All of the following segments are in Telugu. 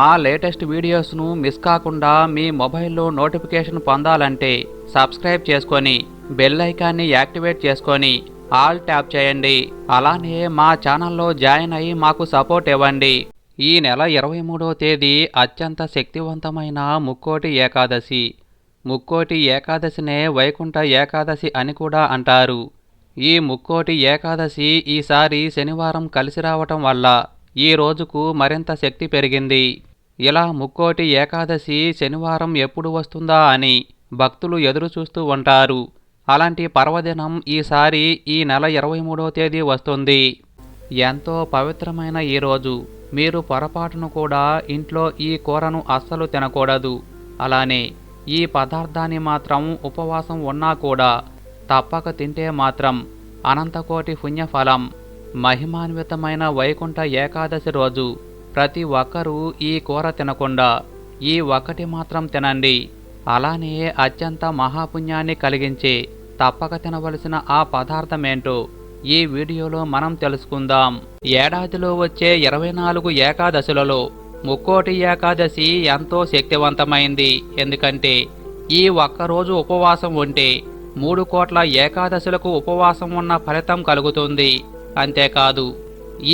మా లేటెస్ట్ వీడియోస్ను మిస్ కాకుండా మీ మొబైల్లో నోటిఫికేషన్ పొందాలంటే సబ్స్క్రైబ్ చేసుకొని బెల్ ఐకాన్ని యాక్టివేట్ చేసుకొని ఆల్ ట్యాప్ చేయండి. అలానే మా ఛానల్లో జాయిన్ అయ్యి మాకు సపోర్ట్ ఇవ్వండి. ఈ నెల ఇరవై మూడో తేదీ అత్యంత శక్తివంతమైన ముక్కోటి ఏకాదశి. ముక్కోటి ఏకాదశినే వైకుంఠ ఏకాదశి అని కూడా అంటారు. ఈ ముక్కోటి ఏకాదశి ఈసారి శనివారం కలిసి రావటం వల్ల ఈ రోజుకు మరింత శక్తి పెరిగింది. ఇలా ముక్కోటి ఏకాదశి శనివారం ఎప్పుడు వస్తుందా అని భక్తులు ఎదురు చూస్తూ ఉంటారు. అలాంటి పర్వదినం ఈసారి ఈ నెల ఇరవై మూడో తేదీ వస్తుంది. ఎంతో పవిత్రమైన ఈ రోజు. మీరు పొరపాటును కూడా ఇంట్లో ఈ కూరను అస్సలు తినకూడదు. అలానే ఈ పదార్థాన్ని మాత్రం ఉపవాసం ఉన్నా కూడా తప్పక తింటే మాత్రం అనంతకోటి పుణ్యఫలం. మహిమాన్వితమైన వైకుంఠ ఏకాదశి రోజు. ప్రతి ఒక్కరూ ఈ కూర తినకుండా ఈ ఒక్కటి మాత్రం తినండి. అలానే అత్యంత మహాపుణ్యాన్ని కలిగించే తప్పక తినవలసిన ఆ పదార్థమేంటో ఈ వీడియోలో మనం తెలుసుకుందాం. ఏడాదిలో వచ్చే ఇరవై నాలుగు ఏకాదశులలో ముక్కోటి ఏకాదశి ఎంతో శక్తివంతమైంది. ఎందుకంటే ఈ ఒక్కరోజు ఉపవాసం ఉంటే మూడు కోట్ల ఏకాదశులకు ఉపవాసం ఉన్న ఫలితం కలుగుతుంది. అంతేకాదు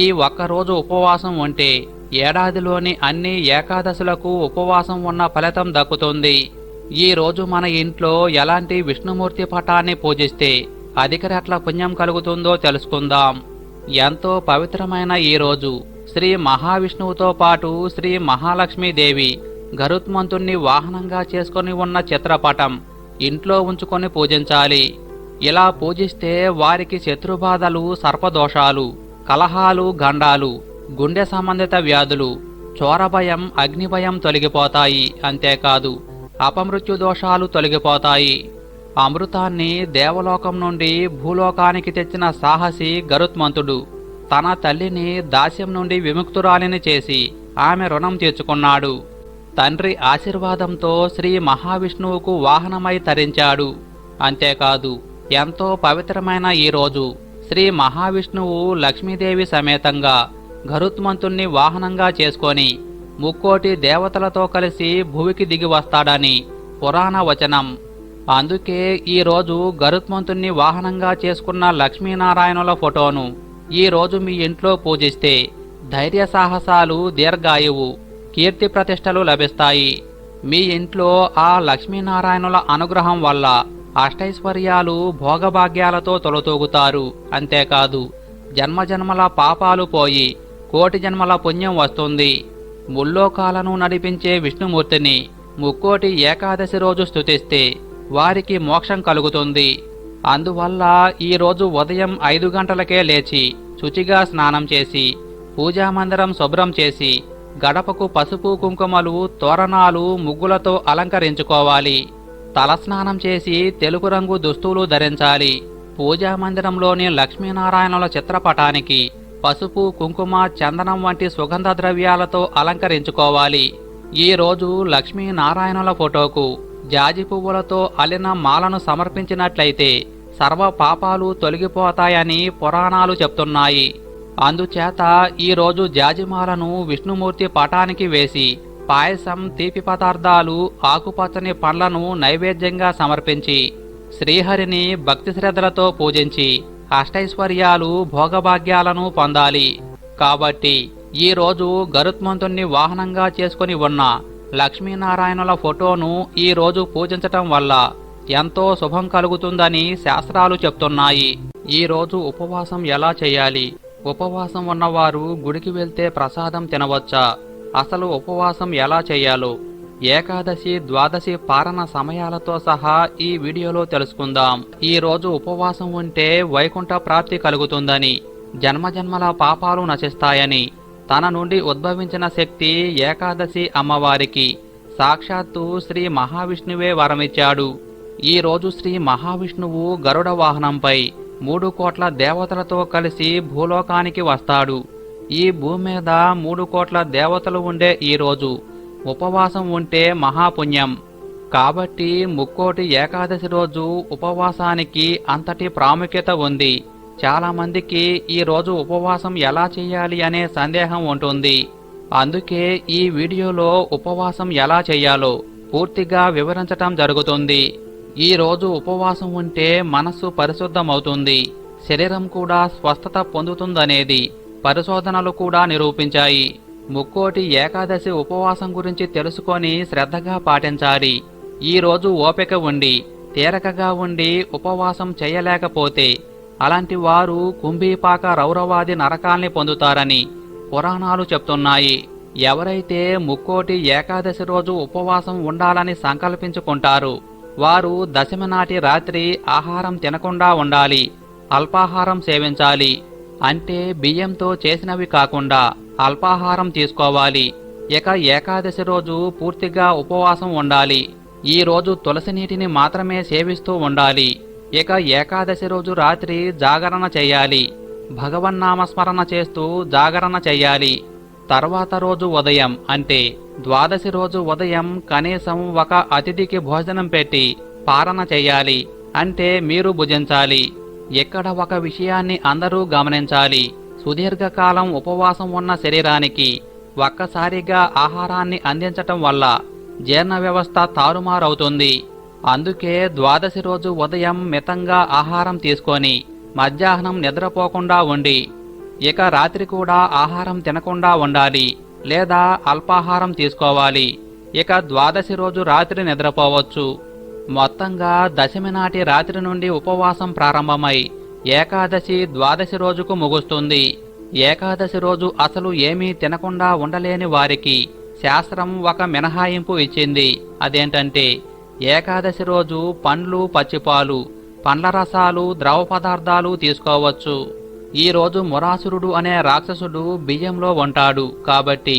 ఈ ఒక్కరోజు ఉపవాసం ఉంటే ఏడాదిలోని అన్ని ఏకాదశులకు ఉపవాసం ఉన్న ఫలితం దక్కుతుంది. ఈ రోజు మన ఇంట్లో ఎలాంటి విష్ణుమూర్తి పటాన్ని పూజిస్తే అధిక రెట్ల పుణ్యం కలుగుతుందో తెలుసుకుందాం. ఎంతో పవిత్రమైన ఈ రోజు శ్రీ మహావిష్ణువుతో పాటు శ్రీ మహాలక్ష్మీదేవి గరుత్మంతుణ్ణి వాహనంగా చేసుకొని ఉన్న చిత్రపటం ఇంట్లో ఉంచుకొని పూజించాలి. ఇలా పూజిస్తే వారికి శత్రుబాధలు సర్పదోషాలు కలహాలు గండాలు గుండె సంబంధిత వ్యాధులు చోరభయం అగ్నిభయం తొలగిపోతాయి అంతేకాదు అపమృత్యు దోషాలు తొలగిపోతాయి. అమృతాన్ని దేవలోకం నుండి భూలోకానికి తెచ్చిన సాహసి గరుత్మంతుడు తన తల్లిని దాస్యం నుండి విముక్తురాలిని చేసి ఆమె రుణం తీర్చుకున్నాడు. తండ్రి ఆశీర్వాదంతో శ్రీ మహావిష్ణువుకు వాహనమై తరించాడు. అంతేకాదు ఎంతో పవిత్రమైన ఈ రోజు శ్రీ మహావిష్ణువు లక్ష్మీదేవి సమేతంగా గరుత్మంతుణ్ణి వాహనంగా చేసుకొని ముక్కోటి దేవతలతో కలిసి భూమికి దిగి వస్తాడని పురాణ వచనం. అందుకే ఈరోజు గరుత్మంతుణ్ణి వాహనంగా చేసుకున్న లక్ష్మీనారాయణుల ఫోటోను ఈ రోజు మీ ఇంట్లో పూజిస్తే ధైర్య సాహసాలు దీర్ఘాయువు కీర్తి ప్రతిష్టలు లభిస్తాయి. మీ ఇంట్లో ఆ లక్ష్మీనారాయణుల అనుగ్రహం వల్ల అష్టైశ్వర్యాలు భోగభాగ్యాలతో తొలతూగుతారు. అంతేకాదు జన్మజన్మల పాపాలు పోయి కోటి జన్మల పుణ్యం వస్తుంది. ముల్లోకాలను నడిపించే విష్ణుమూర్తిని ముక్కోటి ఏకాదశి రోజు స్థుతిస్తే వారికి మోక్షం కలుగుతుంది. అందువల్ల ఈరోజు ఉదయం ఐదు గంటలకే లేచి శుచిగా స్నానం చేసి పూజామందిరం శుభ్రం చేసి గడపకు పసుపు కుంకుమలు తోరణాలు ముగ్గులతో అలంకరించుకోవాలి. తలస్నానం చేసి తెలుపు రంగు దుస్తులు ధరించాలి. పూజా మందిరంలోని లక్ష్మీనారాయణుల చిత్రపటానికి పసుపు కుంకుమ చందనం వంటి సుగంధ ద్రవ్యాలతో అలంకరించుకోవాలి. ఈ రోజు లక్ష్మీనారాయణుల ఫోటోకు జాజి పువ్వులతో అల్లిన మాలను సమర్పించినట్లయితే సర్వ పాపాలు తొలగిపోతాయని పురాణాలు చెప్తున్నాయి. అందుచేత ఈరోజు జాజిమాలను విష్ణుమూర్తి పటానికి వేసి పాయసం తీపి పదార్థాలు ఆకుపచ్చని పండ్లను నైవేద్యంగా సమర్పించి శ్రీహరిని భక్తి శ్రద్ధలతో పూజించి అష్టైశ్వర్యాలు భోగభాగ్యాలను పొందాలి. కాబట్టి ఈ రోజు గరుత్మంతుణ్ణి వాహనంగా చేసుకుని ఉన్న లక్ష్మీనారాయణుల ఫోటోను ఈ రోజు పూజించటం వల్ల ఎంతో శుభం కలుగుతుందని శాస్త్రాలు చెప్తున్నాయి. ఈ రోజు ఉపవాసం ఎలా చేయాలి? ఉపవాసం ఉన్నవారు గుడికి వెళ్తే ప్రసాదం తినవచ్చా? అసలు ఉపవాసం ఎలా చేయాలో? ఏకాదశి ద్వాదశి పారణ సమయాలతో సహా ఈ వీడియోలో తెలుసుకుందాం. ఈ రోజు ఉపవాసం ఉంటే వైకుంఠ ప్రాప్తి కలుగుతుందని జన్మజన్మల పాపాలు నశిస్తాయని తన నుండి ఉద్భవించిన శక్తి ఏకాదశి అమ్మవారికి. సాక్షాత్తు శ్రీ మహావిష్ణువే వరమిచ్చాడు. ఈ రోజు శ్రీ మహావిష్ణువు గరుడ వాహనంపై మూడు కోట్ల దేవతలతో కలిసి భూలోకానికి వస్తాడు. ఈ భూమి మీద మూడు కోట్ల దేవతలు ఉండే ఈ రోజు ఉపవాసం ఉంటే మహాపుణ్యం. కాబట్టి ముక్కోటి ఏకాదశి రోజు ఉపవాసానికి అంతటి ప్రాముఖ్యత ఉంది. చాలామందికి ఈరోజు ఈ రోజు ఉపవాసం ఎలా చేయాలి అనే సందేహం ఉంటుంది. అందుకే ఈ వీడియోలో ఉపవాసం ఎలా చేయాలో పూర్తిగా వివరించటం జరుగుతుంది. ఈ రోజు ఉపవాసం ఉంటే మనస్సు పరిశుద్ధమవుతుంది. శరీరం కూడా స్వస్థత పొందుతుందనేది పరిశోధనలు కూడా నిరూపించాయి. ముక్కోటి ఏకాదశి ఉపవాసం గురించి తెలుసుకొని శ్రద్ధగా పాటించాలి. ఈరోజు ఓపిక ఉండి తీరకగా ఉండి ఉపవాసం చేయలేకపోతే అలాంటి వారు కుంభీపాక రౌరవాది నరకాల్ని పొందుతారని పురాణాలు చెప్తున్నాయి. ఎవరైతే ముక్కోటి ఏకాదశి రోజు ఉపవాసం ఉండాలని సంకల్పించుకుంటారు వారు దశమి నాటి రాత్రి ఆహారం తినకుండా ఉండాలి అల్పాహారం సేవించాలి. అంటే బియ్యంతో చేసినవి కాకుండా అల్పాహారం తీసుకోవాలి. ఇక ఏకాదశి రోజు పూర్తిగా ఉపవాసం ఉండాలి. ఈ రోజు తులసి నీటిని మాత్రమే సేవిస్తూ ఉండాలి. ఇక ఏకాదశి రోజు రాత్రి జాగరణ చేయాలి. భగవన్నామస్మరణ చేస్తూ జాగరణ చేయాలి. తర్వాత రోజు ఉదయం అంటే ద్వాదశి రోజు ఉదయం కనీసం ఒక అతిథికి భోజనం పెట్టి పారణ చేయాలి. అంటే మీరు భుజించాలి. ఇక్కడ ఒక విషయాన్ని అందరూ గమనించాలి. సుదీర్ఘకాలం ఉపవాసం ఉన్న శరీరానికి ఒక్కసారిగా ఆహారాన్ని అందించటం వల్ల జీర్ణ వ్యవస్థ తారుమారవుతుంది. అందుకే ద్వాదశి రోజు ఉదయం మితంగా ఆహారం తీసుకొని మధ్యాహ్నం నిద్రపోకుండా ఉండి ఇక రాత్రి కూడా ఆహారం తినకుండా ఉండాలి లేదా అల్పాహారం తీసుకోవాలి. ఇక ద్వాదశి రోజు రాత్రి నిద్రపోవచ్చు. మొత్తంగా దశమి నాటి రాత్రి నుండి ఉపవాసం ప్రారంభమై ఏకాదశి ద్వాదశి రోజుకు ముగుస్తుంది. ఏకాదశి రోజు అసలు ఏమీ తినకుండా ఉండలేని వారికి శాస్త్రం ఒక మినహాయింపు ఇచ్చింది. అదేంటంటే ఏకాదశి రోజు పండ్లు పచ్చిపాలు పండ్ల రసాలు ద్రవ పదార్థాలు తీసుకోవచ్చు. ఈ రోజు మురాసురుడు అనే రాక్షసుడు బియ్యంలో ఉంటాడు. కాబట్టి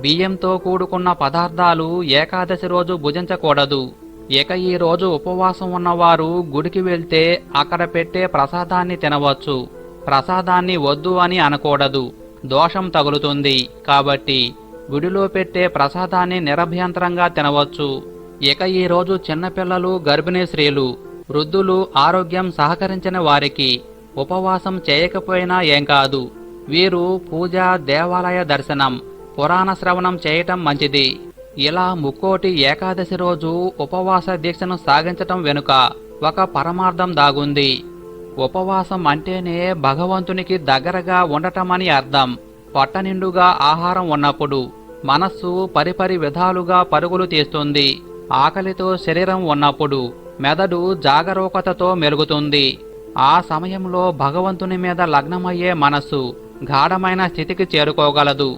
బియ్యంతో కూడుకున్న పదార్థాలు ఏకాదశి రోజు భుజించకూడదు. ఇక ఈ రోజు ఉపవాసం ఉన్నవారు గుడికి వెళ్తే అక్కడ పెట్టే ప్రసాదాన్ని తినవచ్చు. ప్రసాదాన్ని వద్దు అని అనకూడదు. దోషం తగులుతుంది కాబట్టి గుడిలో పెట్టే ప్రసాదాన్ని నిరభ్యంతరంగా తినవచ్చు. ఇక ఈ రోజు చిన్నపిల్లలు గర్భిణీ స్త్రీలు వృద్ధులు ఆరోగ్యం సహకరించిన వారికి ఉపవాసం చేయకపోయినా ఏం కాదు. వీరు పూజ దేవాలయ దర్శనం పురాణ శ్రవణం చేయటం మంచిది. ఇలా ముక్కోటి ఏకాదశి రోజు ఉపవాస దీక్షను సాగించటం వెనుక ఒక పరమార్థం దాగుంది. ఉపవాసం అంటేనే భగవంతునికి దగ్గరగా ఉండటమని అర్థం. పట్టనిండుగా ఆహారం ఉన్నప్పుడు మనస్సు పరిపరి విధాలుగా పరుగులు తీస్తుంది. ఆకలితో శరీరం ఉన్నప్పుడు మెదడు జాగరూకతతో మెరుగుతుంది ఆ సమయంలో భగవంతుని మీద లగ్నమయ్యే మనస్సు గాఢమైన స్థితికి చేరుకోగలదు.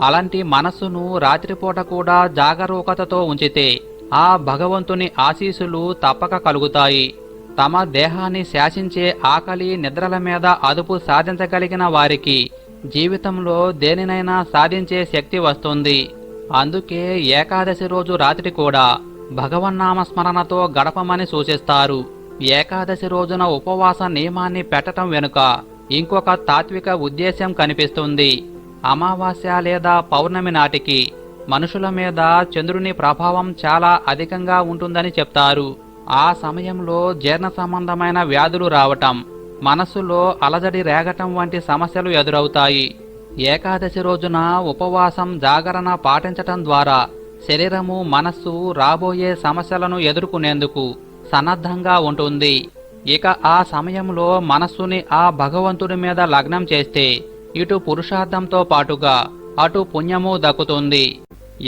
అలాంటి మనస్సును రాత్రిపూట కూడా జాగరూకతతో ఉంచితే ఆ భగవంతుని ఆశీసులు తప్పక కలుగుతాయి. తమ దేహాన్ని శాసించే ఆకలి నిద్రల మీద అదుపు సాధించగలిగిన వారికి జీవితంలో దేనినైనా సాధించే శక్తి వస్తుంది. అందుకే ఏకాదశి రోజు రాత్రి కూడా భగవన్నామస్మరణతో గడపమని సూచిస్తారు. ఏకాదశి రోజున ఉపవాస నియమాన్ని పెట్టటం వెనుక ఇంకొక తాత్విక ఉద్దేశ్యం కనిపిస్తుంది. అమావాస్య లేదా పౌర్ణమి నాటికి మనుషుల మీద చంద్రుని ప్రభావం చాలా అధికంగా ఉంటుందని చెప్తారు. ఆ సమయంలో జీర్ణ సంబంధమైన వ్యాధులు రావటం మనస్సులో అలజడి రేగటం వంటి సమస్యలు ఎదురవుతాయి. ఏకాదశి రోజున ఉపవాసం జాగరణ పాటించటం ద్వారా శరీరము మనస్సు రాబోయే సమస్యలను ఎదుర్కొనేందుకు సన్నద్ధంగా ఉంటుంది. ఇక ఆ సమయంలో మనస్సుని ఆ భగవంతుడి మీద లగ్నం చేస్తే ఇటు పురుషార్థంతో పాటుగా అటు పుణ్యము దక్కుతుంది.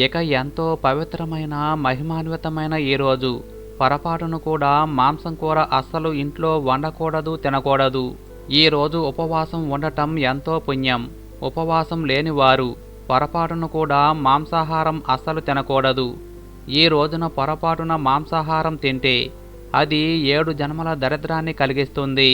ఇక ఎంతో పవిత్రమైన మహిమాన్వితమైన ఈ రోజు. పొరపాటును కూడా మాంసం కూర అస్సలు ఇంట్లో వండకూడదు తినకూడదు. ఈ రోజు ఉపవాసం ఉండటం ఎంతో పుణ్యం. ఉపవాసం లేనివారు పొరపాటును కూడా మాంసాహారం అస్సలు తినకూడదు. ఈ రోజున పొరపాటున మాంసాహారం తింటే అది ఏడు జన్మల దరిద్రాన్ని కలిగిస్తుంది.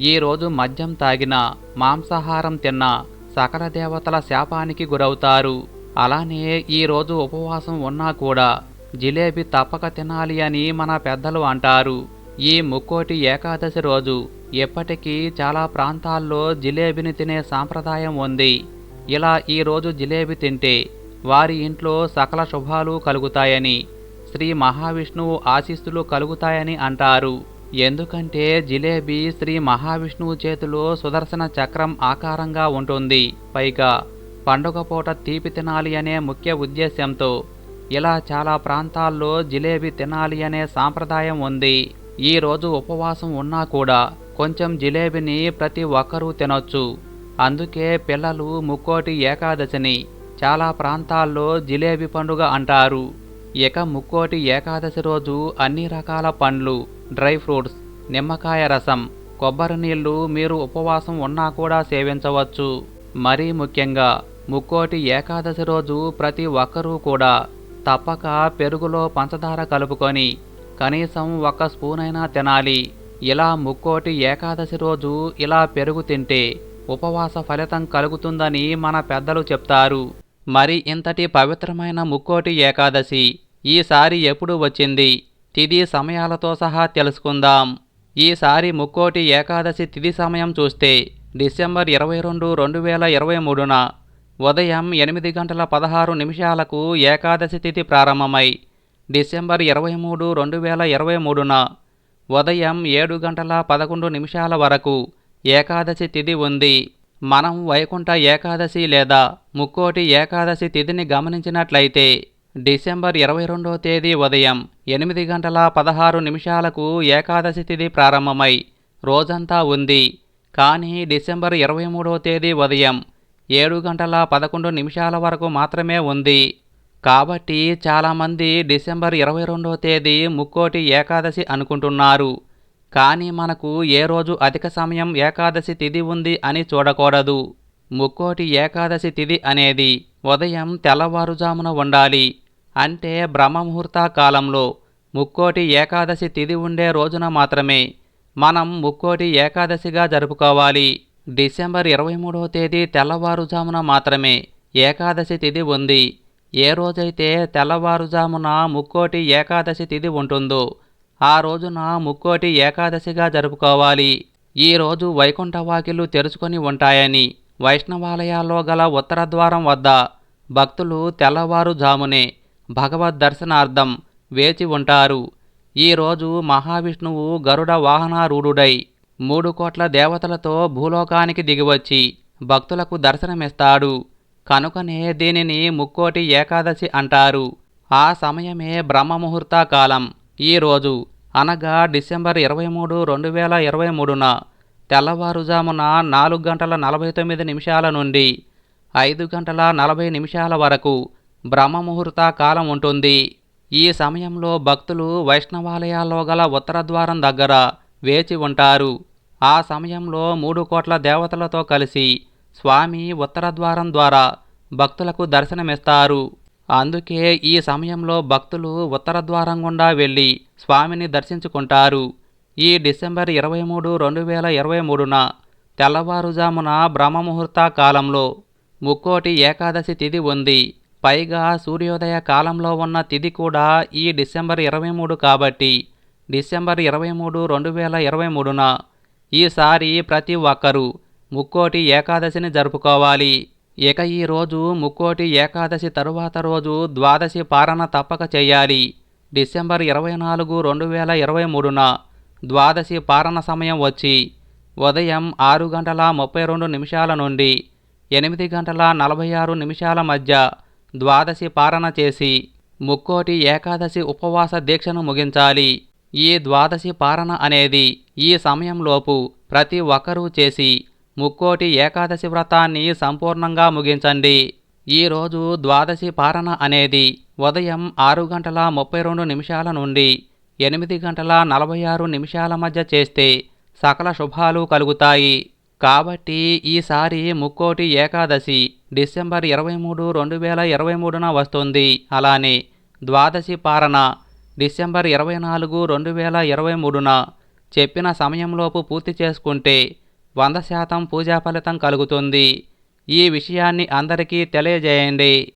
ఈరోజు మద్యం తాగిన మాంసాహారం తిన్న సకల దేవతల శాపానికి గురవుతారు. అలానే ఈరోజు ఉపవాసం ఉన్నా కూడా జిలేబీ తప్పక తినాలి అని మన పెద్దలు అంటారు. ఈ ముక్కోటి ఏకాదశి రోజు ఎప్పటికీ చాలా ప్రాంతాల్లో జిలేబీని తినే సాంప్రదాయం ఉంది. ఇలా ఈరోజు జిలేబీ తింటే వారి ఇంట్లో సకల శుభాలు కలుగుతాయని శ్రీ మహావిష్ణువు ఆశీస్సులు కలుగుతాయని అంటారు. ఎందుకంటే జిలేబీ శ్రీ మహావిష్ణువు చేతిలో సుదర్శన చక్రం ఆకారంగా ఉంటుంది. పైగా పండుగ పూట తీపి తినాలి అనే ముఖ్య ఉద్దేశ్యంతో ఇలా చాలా ప్రాంతాల్లో జిలేబీ తినాలి అనే సాంప్రదాయం ఉంది. ఈ రోజు ఉపవాసం ఉన్నా కూడా కొంచెం జిలేబీని ప్రతి ఒక్కరూ తినొచ్చు. అందుకే పిల్లలు ముక్కోటి ఏకాదశిని చాలా ప్రాంతాల్లో జిలేబీ పండుగ అంటారు. ఇక ముక్కోటి ఏకాదశి రోజు అన్ని రకాల పండ్లు డ్రై ఫ్రూట్స్ నిమ్మకాయ రసం కొబ్బరి నీళ్ళు మీరు ఉపవాసం ఉన్నా కూడా సేవించవచ్చు. మరీ ముఖ్యంగా ముక్కోటి ఏకాదశి రోజు ప్రతి ఒక్కరూ కూడా తప్పక పెరుగులో పంచదార కలుపుకొని కనీసం ఒక స్పూన్ అయినా తినాలి. ఇలా ముక్కోటి ఏకాదశి రోజు ఇలా పెరుగు తింటే ఉపవాస ఫలితం కలుగుతుందని మన పెద్దలు చెప్తారు. మరి ఇంతటి పవిత్రమైన ముక్కోటి ఏకాదశి ఈసారి ఎప్పుడు వచ్చింది? తిథి సమయాలతో సహా తెలుసుకుందాం. ఈసారి ముక్కోటి ఏకాదశి తిథి సమయం చూస్తే డిసెంబర్ ఇరవై రెండు రెండు వేల ఇరవై మూడున ఉదయం ఎనిమిది గంటల పదహారు నిమిషాలకు ఏకాదశి తిథి ప్రారంభమై డిసెంబర్ ఇరవై మూడు రెండు వేల ఇరవై మూడున ఉదయం ఏడు గంటల పదకొండు నిమిషాల వరకు ఏకాదశి తిథి ఉంది. మనం వైకుంఠ ఏకాదశి లేదా ముక్కోటి ఏకాదశి తిథిని గమనించినట్లయితే డిసెంబర్ ఇరవై రెండో తేదీ ఉదయం ఎనిమిది గంటల పదహారు నిమిషాలకు ఏకాదశి తిథి ప్రారంభమై రోజంతా ఉంది. కానీ డిసెంబర్ ఇరవై మూడో తేదీ ఉదయం ఏడు గంటల పదకొండు నిమిషాల వరకు మాత్రమే ఉంది. కాబట్టి చాలామంది డిసెంబర్ ఇరవై రెండవ తేదీ ముక్కోటి ఏకాదశి అనుకుంటున్నారు. కానీ మనకు ఏ రోజు అధిక సమయం ఏకాదశి తిథి ఉంది అని చూడకూడదు. ముక్కోటి ఏకాదశి తిథి అనేది ఉదయం తెల్లవారుజామున ఉండాలి. అంటే బ్రహ్మముహూర్త కాలంలో ముక్కోటి ఏకాదశి తిథి ఉండే రోజున మాత్రమే మనం ముక్కోటి ఏకాదశిగా జరుపుకోవాలి. డిసెంబర్ ఇరవై మూడవ తేదీ తెల్లవారుజామున మాత్రమే ఏకాదశి తిథి ఉంది. ఏ రోజైతే తెల్లవారుజామున ముక్కోటి ఏకాదశి తిథి ఉంటుందో ఆ రోజున ముక్కోటి ఏకాదశిగా జరుపుకోవాలి. ఈ రోజు వైకుంఠ వాకిలు తెరుచుకొని ఉంటాయని వైష్ణవాలయాల్లో గల ఉత్తర ద్వారం వద్ద భక్తులు తెల్లవారుజామునే భగవద్ దర్శనార్థం వేచి ఉంటారు. ఈరోజు మహావిష్ణువు గరుడ వాహనారూఢుడై మూడు కోట్ల దేవతలతో భూలోకానికి దిగివచ్చి భక్తులకు దర్శనమిస్తాడు. కనుకనే దీనిని ముక్కోటి ఏకాదశి అంటారు. ఆ సమయమే బ్రహ్మముహూర్త కాలం. ఈరోజు అనగా డిసెంబర్ ఇరవై మూడు రెండు వేల ఇరవై మూడున తెల్లవారుజామున నాలుగు గంటల నలభై తొమ్మిది నిమిషాల నుండి ఐదు గంటల నలభై నిమిషాల వరకు బ్రహ్మముహూర్త కాలం ఉంటుంది. ఈ సమయంలో భక్తులు వైష్ణవాలయాల్లో గల ఉత్తర ద్వారం దగ్గర వేచి ఉంటారు. ఆ సమయంలో మూడు కోట్ల దేవతలతో కలిసి స్వామి ఉత్తర ద్వారం ద్వారా భక్తులకు దర్శనమిస్తారు. అందుకే ఈ సమయంలో భక్తులు ఉత్తర ద్వారం గుండా వెళ్ళి స్వామిని దర్శించుకుంటారు. ఈ డిసెంబర్ ఇరవై మూడు రెండు వేల ఇరవై మూడున తెల్లవారుజామున బ్రహ్మముహూర్త కాలంలో ముక్కోటి ఏకాదశి తిథి ఉంది. పైగా సూర్యోదయ కాలంలో ఉన్న తిథి కూడా ఈ డిసెంబర్ ఇరవై మూడు కాబట్టి డిసెంబర్ ఇరవై మూడు రెండు వేల ఇరవై మూడున ఈసారి ప్రతి ఒక్కరూ ముక్కోటి ఏకాదశిని జరుపుకోవాలి. ఇక ఈ రోజు ముక్కోటి ఏకాదశి తరువాత రోజు ద్వాదశి పారణ తప్పక చేయాలి. డిసెంబర్ ఇరవై నాలుగు రెండు వేల ఇరవై మూడున ద్వాదశి పారణ సమయం వచ్చి ఉదయం ఆరు గంటల ముప్పై రెండు నిమిషాల నుండి ఎనిమిది గంటల నలభై ఆరు నిమిషాల మధ్య ద్వాదశి పారణ చేసి ముక్కోటి ఏకాదశి ఉపవాస దీక్షను ముగించాలి. ఈ ద్వాదశి పారణ అనేది ఈ సమయంలోపు ప్రతి ఒక్కరూ చేసి ముక్కోటి ఏకాదశి వ్రతాన్ని సంపూర్ణంగా ముగించండి. ఈరోజు ద్వాదశి పారణ అనేది ఉదయం ఆరు గంటల ముప్పై రెండు నిమిషాల నుండి ఎనిమిది గంటల నలభై ఆరు నిమిషాల మధ్య చేస్తే సకల శుభాలు కలుగుతాయి. కాబట్టి ఈసారి ముక్కోటి ఏకాదశి డిసెంబర్ ఇరవై మూడు రెండు వేల ఇరవై మూడున వస్తుంది. అలానే ద్వాదశి పారణ డిసెంబర్ ఇరవై నాలుగు రెండు వేల ఇరవై మూడున చెప్పిన సమయంలోపు పూర్తి చేసుకుంటే వంద శాతం పూజా ఫలితం కలుగుతుంది. ఈ విషయాన్ని అందరికీ తెలియజేయండి.